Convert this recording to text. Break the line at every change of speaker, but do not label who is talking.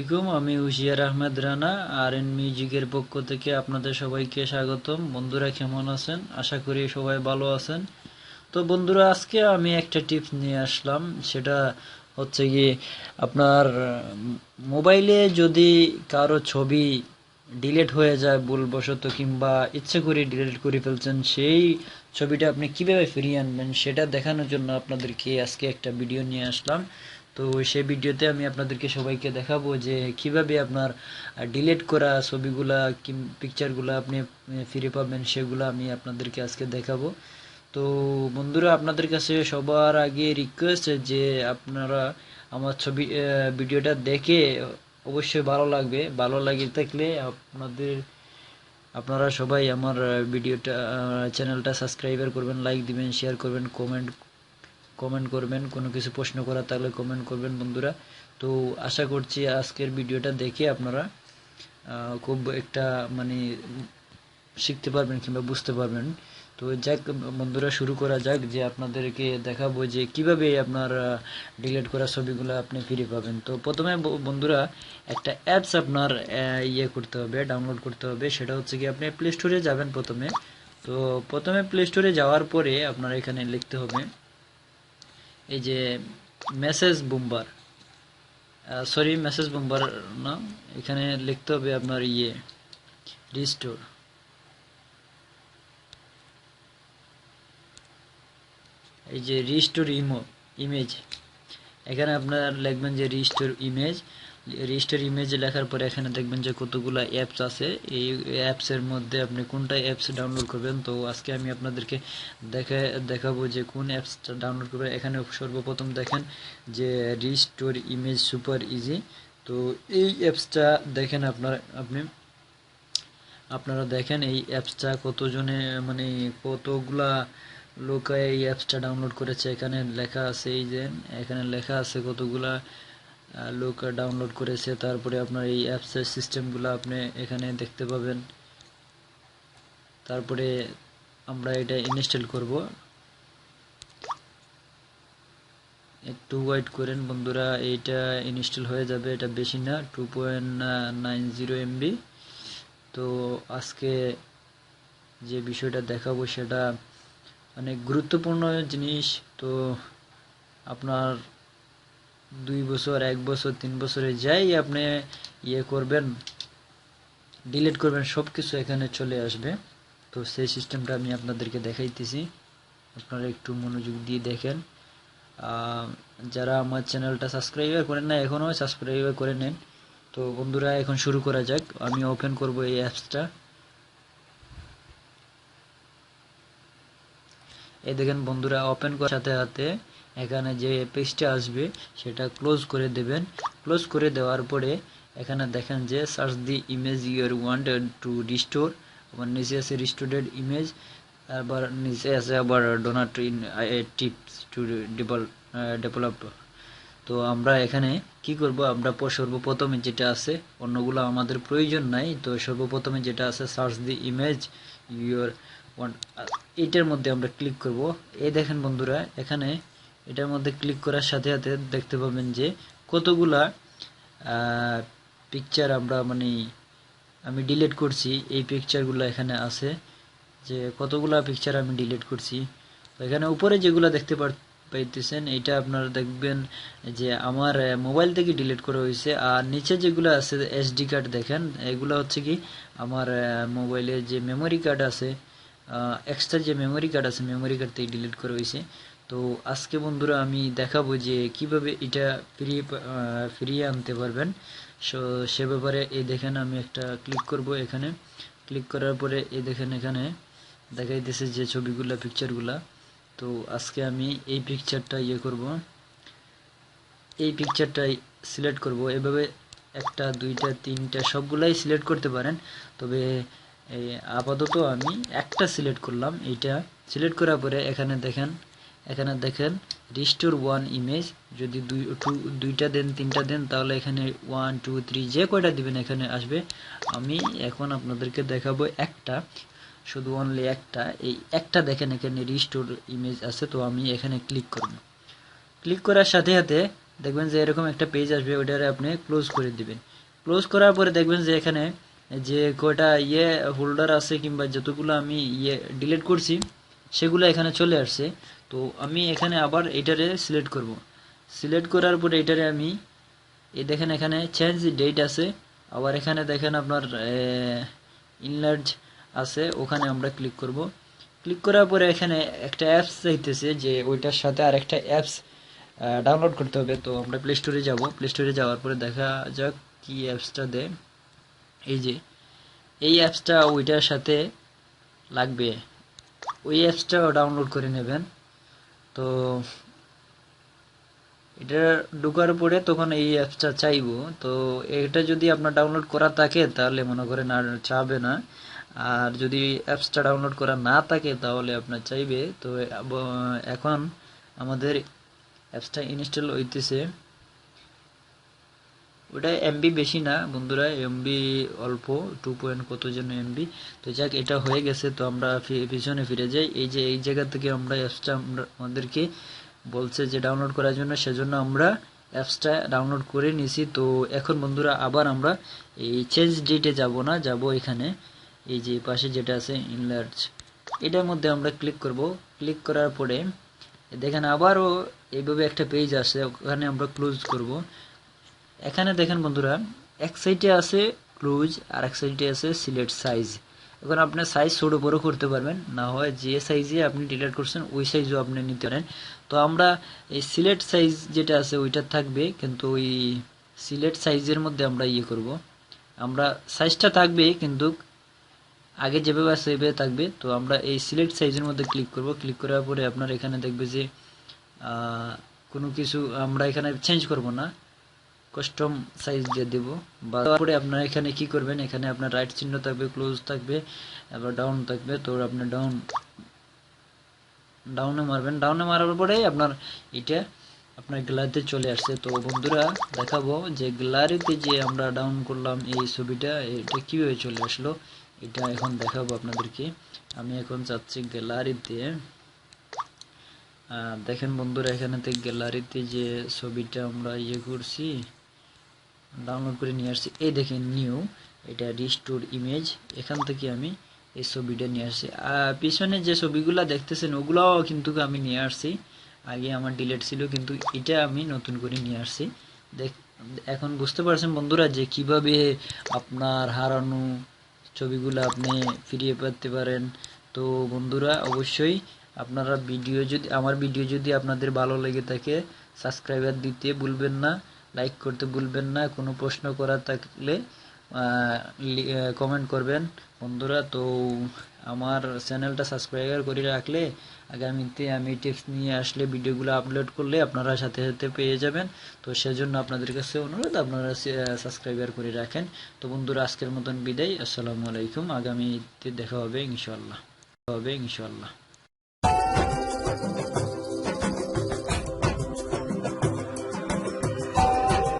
আলাইকুম, আমি হুশিয়ার আহমেদ রানা, আর এন মিউজিকের পক্ষ থেকে আপনাদের সবাইকে স্বাগতম। বন্ধুরা কেমন আছেন? আশা করি সবাই ভালো আছেন। তো বন্ধুরা, আজকে আমি একটা টিপস নিয়ে আসলাম। সেটা হচ্ছে কি আপনার মোবাইলে যদি কারও ছবি ডিলিট হয়ে যায় ভুলবশত কিংবা ইচ্ছে করে ডিলিট করে ফেলছেন, সেই ছবিটা আপনি কীভাবে ফিরিয়ে আনবেন, সেটা দেখানোর জন্য আপনাদেরকে আজকে একটা ভিডিও নিয়ে আসলাম। তো সেই ভিডিওতে আমি আপনাদেরকে সবাইকে দেখাবো যে কীভাবে আপনার ডিলিট করা ছবিগুলা কি পিকচারগুলো আপনি ফিরে পাবেন, সেগুলো আমি আপনাদেরকে আজকে দেখাবো। তো বন্ধুরা, আপনাদের কাছে সবার আগে রিকোয়েস্ট যে আপনারা আমার ছবি ভিডিওটা দেখে অবশ্যই ভালো লাগবে। ভালো লাগে থাকলে আপনাদের, আপনারা সবাই আমার ভিডিওটা চ্যানেলটা সাবস্ক্রাইবার করবেন লাইক দিবেন শেয়ার করবেন কমেন্ট কমেন্ট করবেন, কোনো কিছু প্রশ্ন করার থাকলে কমেন্ট করবেন বন্ধুরা। তো আশা করছি আজকের ভিডিওটা দেখে আপনারা খুব একটা মানে শিখতে পারবেন কিংবা বুঝতে পারবেন। তো যাক বন্ধুরা, শুরু করা যাক যে আপনাদেরকে দেখাবো যে কীভাবে আপনার ডিলিট করা ছবিগুলো আপনি ফিরে পাবেন। তো প্রথমে বন্ধুরা, একটা অ্যাপস আপনার ইয়ে করতে হবে ডাউনলোড করতে হবে। সেটা হচ্ছে কি আপনি প্লে স্টোরে যাবেন প্রথমে। তো প্রথমে প্লে স্টোরে যাওয়ার পরে আপনার এখানে লিখতে হবে এই যে মেসেজ বুম্বার। সরি মেসেজ বুম্বার না, এখানে লিখতে হবে আপনার ইয়ে রিস্টোর এই যে রিস্টোর ইমো ইমেজ এখানে আপনার লিখবেন যে রিস্টোর ইমেজ রিস্টোর ইমেজ লেখার পরে এখানে দেখবেন যে কতগুলা অ্যাপস আছে। এই অ্যাপসের মধ্যে আপনি কোনটা অ্যাপস ডাউনলোড করবেন? তো আজকে আমি আপনাদেরকে দেখে, দেখাবো যে কোন অ্যাপসটা ডাউনলোড করবেন। এখানে সর্বপ্রথম দেখেন যে রিস্টোর ইমেজ সুপার ইজি তো এই অ্যাপসটা দেখেন আপনার, আপনি, আপনারা দেখেন এই অ্যাপসটা কতজনে মানে কতগুলা লোক এই অ্যাপসটা ডাউনলোড করেছে। এখানে লেখা আছে এই যে, এখানে লেখা আছে কতগুলা লোক ডাউনলোড করেছে, তারপরে আপনার এই অ্যাপসের সিস্টেমগুলো আপনি এখানে দেখতে পাবেন। তারপরে আমরা এটা ইনস্টল করব। একটু ওয়েট করেন বন্ধুরা, এইটা ইনস্টল হয়ে যাবে, এটা বেশি না two point nine zero MB তো আজকে যে বিষয়টা দেখাবো সেটা অনেক গুরুত্বপূর্ণ জিনিস। তো আপনার দুই বছর, এক বছর, তিন বছরে যাই আপনি ইয়ে করবেন ডিলিট করবেন সব কিছু এখানে চলে আসবে। তো সেই সিস্টেমটা আমি আপনাদেরকে দেখাইতেছি। আপনারা একটু মনোযোগ দিয়ে দেখেন। যারা আমার চ্যানেলটা সাবস্ক্রাইবার করেন না এখনও সাবস্ক্রাইবার করে নেন। তো বন্ধুরা, এখন শুরু করা যাক। আমি ওপেন করব এই অ্যাপসটা এই দেখেন বন্ধুরা ওপেন করার সাথে সাথে এখানে যে পেজটা আসবে, সেটা ক্লোজ করে দেবেন। ক্লোজ করে দেওয়ার পরে, এখানে দেখেন যে search the image your wanted to restore আবার নিচে আছে রিস্টোরেড ইমেজ আবার নিচে আছে আবার donate in tips to develop তো আমরা এখানে কি করব? আমরা সর্বপ্রথমে যেটা আছে, অন্যগুলো আমাদের প্রয়োজন নাই। তো সর্বপ্রথমে যেটা আছে search the image your one এইটার মধ্যে আমরা ক্লিক করব। এই দেখেন বন্ধুরা, এখানে এটার মধ্যে ক্লিক করার সাথে সাথে দেখতে পাবেন যে কতগুলা পিকচার আমরা মানে আমি ডিলিট করছি। এই পিকচারগুলো এখানে আছে যে কতগুলা পিকচার আমি ডিলিট করছি। তো এখানে উপরে যেগুলো দেখতে পাইতেছেন এটা আপনারা দেখবেন যে আমার মোবাইল থেকে ডিলিট করা হয়েছে। আর নিচে যেগুলো আছে এসডি কার্ড দেখেন, এগুলো হচ্ছে কি আমার মোবাইলে যে মেমোরি কার্ড আছে এক্সট্রা যে মেমোরি কার্ড আছে মেমোরি কার্ড থেকে ডিলিট করা হয়েছে। তো আজকে বন্ধুরা আমি দেখাবো যে কীভাবে এটা ফিরিয়ে ফিরিয়ে আনতে পারবেন। সো, সে ব্যাপারে এই দেখেন আমি একটা ক্লিক করব এখানে। ক্লিক করার পরে এই দেখেন এখানে দেখাইতেছে যে ছবিগুলা পিকচারগুলা তো আজকে আমি এই পিকচারটা ইয়ে করব। এই পিকচারটাই সিলেক্ট করব। এভাবে একটা, দুইটা, তিনটা সবগুলাই সিলেক্ট করতে পারেন। তবে আপাতত আমি একটা সিলেক্ট করলাম। এইটা সিলেক্ট করার পরে এখানে দেখেন এখানে দেখেন রিস্টোর ওয়ান ইমেজ যদি দুই টু- দুইটা দেন, তিনটা দেন, তাহলে এখানে ওয়ান টু থ্রি যে কয়টা দিবেন এখানে আসবে। আমি এখন আপনাদেরকে দেখাবো একটা, শুধু অনলি একটা। এই একটা দেখেন এখানে রিস্টোর ইমেজ আছে, তো আমি এখানে ক্লিক করব। ক্লিক করার সাথে সাথে দেখবেন যে এরকম একটা পেজ আসবে, ওটারে আপনি ক্লোজ করে দিবেন। ক্লোজ করার পরে দেখবেন যে এখানে যে কয়টা ইয়ে হোল্ডার আছে কিংবা যতগুলো আমি ইয়ে ডিলিট করছি, সেগুলো এখানে চলে আসছে। তো আমি এখানে আবার এটারে সিলেক্ট করব। সিলেক্ট করার পরে এটারে আমি, এই দেখেন এখানে চেঞ্জ ডেট আছে, আবার এখানে দেখেন আপনার ইনলার্জ আছে, ওখানে আমরা ক্লিক করব। ক্লিক করার পরে এখানে একটা অ্যাপস চাইতেছে যে ওইটার সাথে আর একটা অ্যাপস ডাউনলোড করতে হবে। তো আমরা প্লে স্টোরে যাব। প্লে স্টোরে যাওয়ার পরে দেখা যাক কি অ্যাপসটা দেয়। এই যে, এই অ্যাপসটা ওইটার সাথে লাগবে। ওই অ্যাপসটাও ডাউনলোড করে নেবেন। তো এটা ঢোকার পরে তখন এই অ্যাপসটা চাইব। তো এটা যদি আপনার ডাউনলোড করা থাকে, তাহলে মনে করেন আর চাবে না। আর যদি অ্যাপসটা ডাউনলোড করা না থাকে, তাহলে আপনার চাইবে। তো এখন আমাদের অ্যাপসটা ইনস্টল হইতেছে। ওটা এমবি বেশি না, বন্ধুরা এমবি অল্প টু পয়েন্ট কত যেন এমবি তো যাক, এটা হয়ে গেছে, তো আমরা পিছনে ফিরে যাই। এই যে, এই জায়গা থেকে আমরা অ্যাপসটা আমরা, আমাদেরকে বলছে যে ডাউনলোড করার জন্য, সেজন্য আমরা অ্যাপসটা ডাউনলোড করে নিয়েছি তো এখন, বন্ধুরা, আবার আমরা এই চেঞ্জ ডেটে যাব না, যাব এখানে। এই যে পাশে যেটা আছে ইনলার্জ এটার মধ্যে আমরা ক্লিক করব। ক্লিক করার পরে, দেখেন, আবারও এইভাবে একটা পেজ আসে, ওখানে আমরা ক্লোজ করব। এখানে দেখেন বন্ধুরা, এক সাইডে আছে ক্লোজ আর এক সাইডে আছে সিলেক্ট সাইজ এখন আপনি সাইজ ছোট বড় করতে পারবেন, না হয় যে সাইজে আপনি ডিলিট করছেন, ওই সাইজও আপনি নিতে পারেন। তো আমরা এই সিলেক্ট সাইজ যেটা আছে, ওইটা থাকবে, কিন্তু ওই সিলেক্ট সাইজের মধ্যে আমরা ইয়ে করব। আমরা সাইজটা থাকবে, কিন্তু আগে যেভাবে আছে সেভাবে থাকবে। তো আমরা এই সিলেক্ট সাইজের মধ্যে ক্লিক করব। ক্লিক করার পরে আপনার এখানে দেখবে যে কোনো কিছু আমরা এখানে চেঞ্জ করব না। কাস্টম সাইজ দিয়ে দেব। বা তারপরে আপনারা এখানে কি করবেন? এখানে আপনার রাইট চিহ্ন থাকবে ক্লোজ থাকবে, আবার ডাউন থাকবে। তো আপনি ডাউন ডাউনে মারবেন। ডাউনে মারার পরে আপনার এটা আপনার গ্যালারিতে চলে আসছে। তো বন্ধুরা, দেখাবো যে গ্যালারিতে যে আমরা ডাউন করলাম এই ছবিটা, এটা কীভাবে চলে আসলো, এটা এখন দেখাবো আপনাদেরকে। আমি এখন চাচ্ছি গ্যালারিতে দেখেন বন্ধুরা, এখানেতে গ্যালারিতে যে ছবিটা আমরা ইয়ে করছি ডাউনলোড করে নিয়ে আসছি। এই দেখেন নিউ এটা রিস্টোর ইমেজ এখান থেকে আমি এই ছবিটা নিয়ে আসছি। পিছনে যে ছবিগুলো দেখতেছেন, ওগুলাও কিন্তু আমি নিয়ে আসছি। আগে আমার ডিলেট ছিল, কিন্তু এটা আমি নতুন করে নিয়ে আসছি। দেখ, এখন বুঝতে পারছেন বন্ধুরা যে কীভাবে আপনার হারানো ছবিগুলো আপনি ফিরিয়ে পেতে পারেন। তো বন্ধুরা, অবশ্যই আপনারা ভিডিও যদি, আমার ভিডিও যদি আপনাদের ভালো লেগে থাকে সাবস্ক্রাইবার দিতে ভুলবেন না। লাইক করতে ভুলবেন না, কোনো প্রশ্ন করার থাকলে কমেন্ট করবেন। বন্ধুরা, তো আমার চ্যানেলটা সাবস্ক্রাইবার করে রাখলে আগামীতে আমি টিপস নিয়ে আসলে ভিডিওগুলো আপলোড করলে আপনারা সাথে সাথে পেয়ে যাবেন। তো সেজন্য আপনাদের কাছে অনুরোধ, আপনারা সাবস্ক্রাইবার করে রাখেন। তো বন্ধুরা, আজকের মতন বিদায়। আসসালামু আলাইকুম। আগামীতে দেখা হবে ইনশাল্লাহ হবে ইনশাল্লাহ